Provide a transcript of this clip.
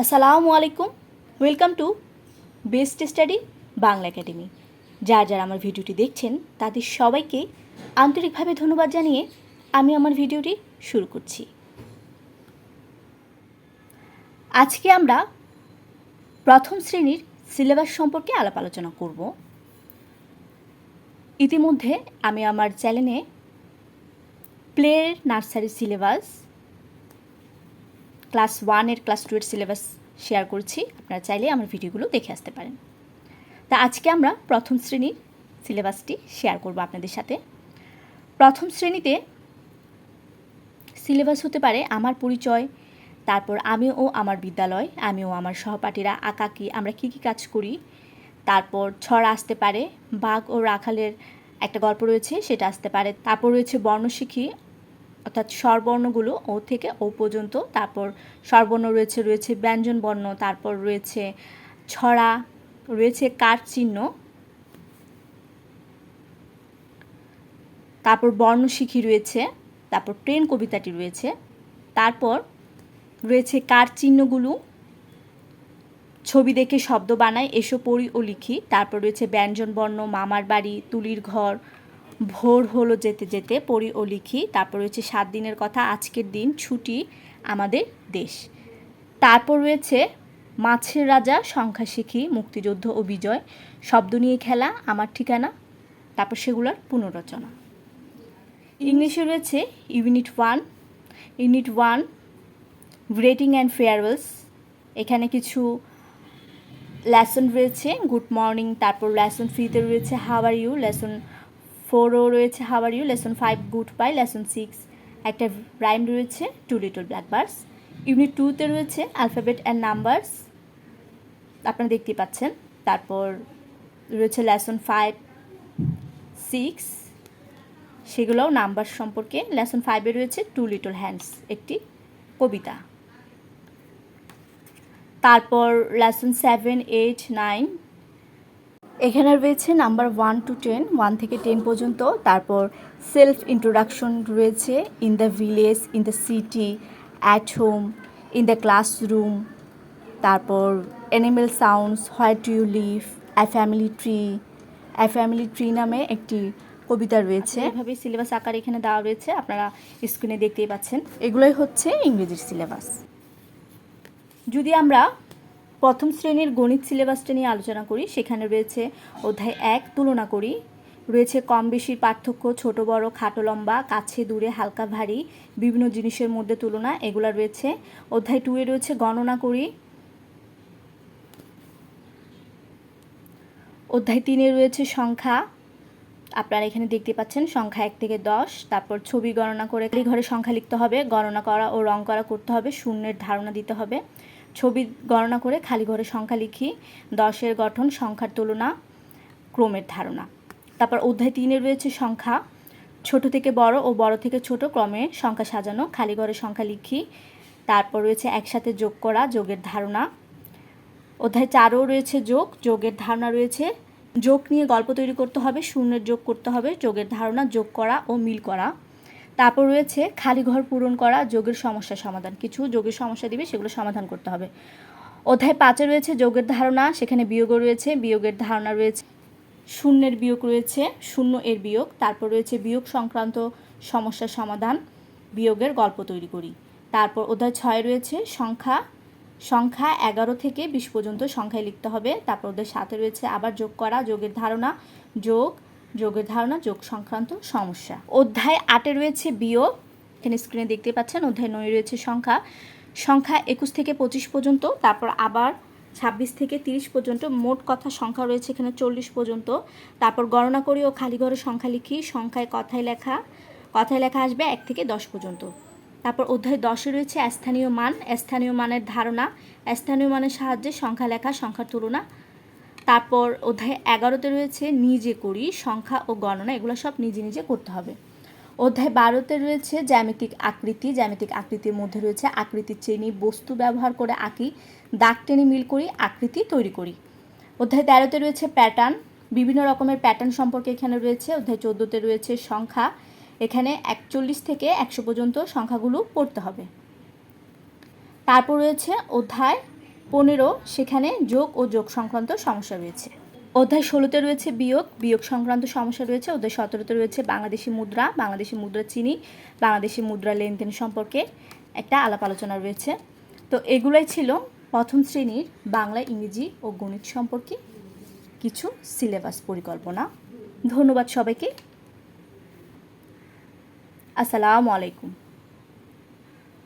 আসসালামু আলাইকুম welcome to best study Bangla academy যারা যারা আমার ভিডিওটি দেখছেন, তাদের সবাইকে আন্তরিকভাবে ধন্যবাদ জানিয়ে আমি আমার ভিডিওটি শুরু করছি। আজকে আমরা প্রথম শ্রেণির সিলেবাস সম্পর্কে আলাপ আলোচনা করব। ইতিমধ্যে আমি আমার চ্যানেলে প্লে নার্সারি সিলেবাস ক্লাস ওয়ানের ক্লাস টু এর সিলেবাস শেয়ার করছি। আপনারা চাইলে আমার ভিডিওগুলো দেখে আসতে পারেন। তা আজকে আমরা প্রথম শ্রেণির সিলেবাসটি শেয়ার করব আপনাদের সাথে। প্রথম শ্রেণীতে সিলেবাস হতে পারে আমার পরিচয়, তারপর আমি ও আমার বিদ্যালয় আমি ও আমার সহপাঠীরা আঁকাকি আমরা কী কী কাজ করি, তারপর ছড়া আসতে পারে, বাঘ ও রাখালের একটা গল্প রয়েছে, সেটা আসতে পারে, তারপর রয়েছে বর্ণশিখী অর্থাৎ স্বরবর্ণগুলো ও থেকে ও পর্যন্ত, তারপর স্বরবর্ণ রয়েছে রয়েছে ব্যঞ্জন বর্ণ, তারপর রয়েছে ছড়া, রয়েছে কার চিহ্ন, তারপর বর্ণশিখী রয়েছে, তারপর ট্রেন কবিতাটি রয়েছে, তারপর রয়েছে কার চিহ্নগুলো, ছবি দেখে শব্দ বানাই এসো পড়ি ও লিখি, তারপর রয়েছে ব্যঞ্জন বর্ণ, মামার বাড়ি, তুলির ঘর ভোর হলো যেতে যেতে পড়ি ও লিখি। তারপর রয়েছে সাত দিনের কথা, আজকের দিন, ছুটি, আমাদের দেশ। তারপর রয়েছে মাছের রাজা, সংখ্যা শিখি, মুক্তিযুদ্ধ ও বিজয়। শব্দ নিয়ে খেলা, আমার ঠিকানা। তারপর সেগুলোর পুনরচনা ইংলিশে রয়েছে unit one. Unit one, greeting and farewells. এখানে কিছু লেসন রয়েছে, গুড মর্নিং, তারপর লেসন ফ্রিতে রয়েছে হাওয়ার ইউ? লেসন ফোরও রয়েছে how are you lesson five good bye lesson six একটা রাইম রয়েছে টু লিটল ব্ল্যাকবার্স ইউনিট টুতে রয়েছে অ্যালফাবেট অ্যান্ড নাম্বারস আপনারা দেখতে পাচ্ছেন। তারপর রয়েছে লেসন ফাইভ সিক্স সেগুলোও নাম্বার সম্পর্কে। লেসন ফাইভে রয়েছে টু লিটল হ্যান্ডস একটি কবিতা। তারপর লেসন সেভেন এইট নাইন এখানে রয়েছে number one two ten one থেকে টেন পর্যন্ত। তারপর সেলফ ইন্ট্রোডাকশন রয়েছে in the village in the city at home in the classroom. তারপর animal sounds what you live a family tree. A family tree নামে একটি কবিতা রয়েছে। এভাবে সিলেবাস আকার এখানে দেওয়া রয়েছে আপনারা স্ক্রিনে দেখতেই পাচ্ছেন। এগুলোই হচ্ছে ইংরেজির সিলেবাস। যদি আমরা প্রথম শ্রেণির গণিত সিলেবাসটা নিয়ে আলোচনা করি। সেখানে রয়েছে অধ্যায় এক, তুলনা করি। রয়েছে কম বেশির পার্থক্য, ছোট, বড়, খাটো, লম্বা, কাছে, দূরে, হালকা, ভারী, বিভিন্ন জিনিসের মধ্যে তুলনা। এগুলো রয়েছে। অধ্যায় টুয়ে রয়েছে গণনা করি। অধ্যায় তিনে রয়েছে সংখ্যা। আপনারা এখানে দেখতে পাচ্ছেন সংখ্যা এক থেকে দশ, তারপর ছবি গণনা করে ঘরে সংখ্যা লিখতে হবে, গণনা করা ও রং করা করতে হবে, শূন্যের ধারণা দিতে হবে। ছবি গণনা করে খালি ঘরে সংখ্যা লিখি, দশের গঠন, সংখ্যার তুলনা, ক্রমের ধারণা। তারপর অধ্যায় তিনে রয়েছে সংখ্যা। ছোট থেকে বড় ও বড় থেকে ছোট ক্রমে সংখ্যা সাজানো, খালি ঘরে সংখ্যা লিখি। তারপর রয়েছে একসাথে যোগ করা, যোগের ধারণা। অধ্যায় চারও রয়েছে যোগ, যোগের ধারণা রয়েছে যোগ নিয়ে গল্প তৈরি করতে হবে, শূন্যের যোগ করতে হবে, যোগের ধারণা যোগ করা ও মিল করা। তারপর রয়েছে খালি ঘর পূরণ করা, যোগের সমস্যা সমাধান। কিছু যোগের সমস্যা দিবে, সেগুলো সমাধান করতে হবে। অধ্যায় পাঁচে রয়েছে যোগের ধারণা, সেখানে বিয়োগও রয়েছে, বিয়োগের ধারণা রয়েছে, শূন্যের বিয়োগ রয়েছে, শূন্য এর বিয়োগ, তারপর রয়েছে বিয়োগ সংক্রান্ত সমস্যার সমাধান, বিয়োগের গল্প তৈরি করি। তারপর অধ্যায় ছয় রয়েছে সংখ্যা সংখ্যা এগারো থেকে বিশ পর্যন্ত সংখ্যায় লিখতে হবে। তারপর ওদের সাথে রয়েছে আবার যোগ করা, যোগের ধারণা, যোগ যোগের ধারণা, যোগ সংক্রান্ত সমস্যা। অধ্যায় আটে রয়েছে বিয়োগ। এখানে স্ক্রিনে দেখতে পাচ্ছেন, অধ্যায় নয় রয়েছে সংখ্যা। সংখ্যা একুশ থেকে পঁচিশ পর্যন্ত, তারপর আবার ছাব্বিশ থেকে তিরিশ পর্যন্ত, মোট কথা সংখ্যা রয়েছে এখানে চল্লিশ পর্যন্ত। তারপর গণনা করি ও খালি ঘরে সংখ্যা লিখি, সংখ্যায় কথায় লেখা কথায় লেখা আসবে এক থেকে দশ পর্যন্ত। তারপর অধ্যায় দশে রয়েছে স্থানীয় মান। স্থানীয় মানের ধারণা। স্থানীয় মানের সাহায্যে সংখ্যা লেখা, সংখ্যার তুলনা তারপর অধ্যায় এগারোতে রয়েছে, নিজে করি, সংখ্যা ও গণনা, এগুলো সব নিজে নিজে করতে হবে। অধ্যায় বারোতে রয়েছে, জ্যামিতিক আকৃতি, জ্যামিতিক আকৃতির মধ্যে রয়েছে, আকৃতির চেনি বস্তু ব্যবহার করে আঁকি, দাগ টেনে মিল করি, আকৃতি তৈরি করি। অধ্যায় তেরোতে রয়েছে প্যাটার্ন বিভিন্ন রকমের প্যাটার্ন সম্পর্কে এখানে রয়েছে। অধ্যায় চোদ্দোতে রয়েছে সংখ্যা, এখানে একচল্লিশ থেকে একশো পর্যন্ত সংখ্যাগুলো পড়তে হবে। তারপর রয়েছে অধ্যায় পনেরো, সেখানে যোগ ও যোগ সংক্রান্ত সমস্যা রয়েছে। অধ্যায় ষোলোতে রয়েছে বিয়োগ বিয়োগ সংক্রান্ত সমস্যা রয়েছে। অধ্যায় সতেরোতে রয়েছে বাংলাদেশি মুদ্রা বাংলাদেশি মুদ্রা চিনি, বাংলাদেশি মুদ্রা লেনদেন সম্পর্কে একটা আলাপ আলোচনা রয়েছে। তো এগুলোই ছিল প্রথম শ্রেণির বাংলা, ইংরেজি ও গণিত সম্পর্কে কিছু সিলেবাস পরিকল্পনা। ধন্যবাদ সবাইকে। আসসালামু আলাইকুম।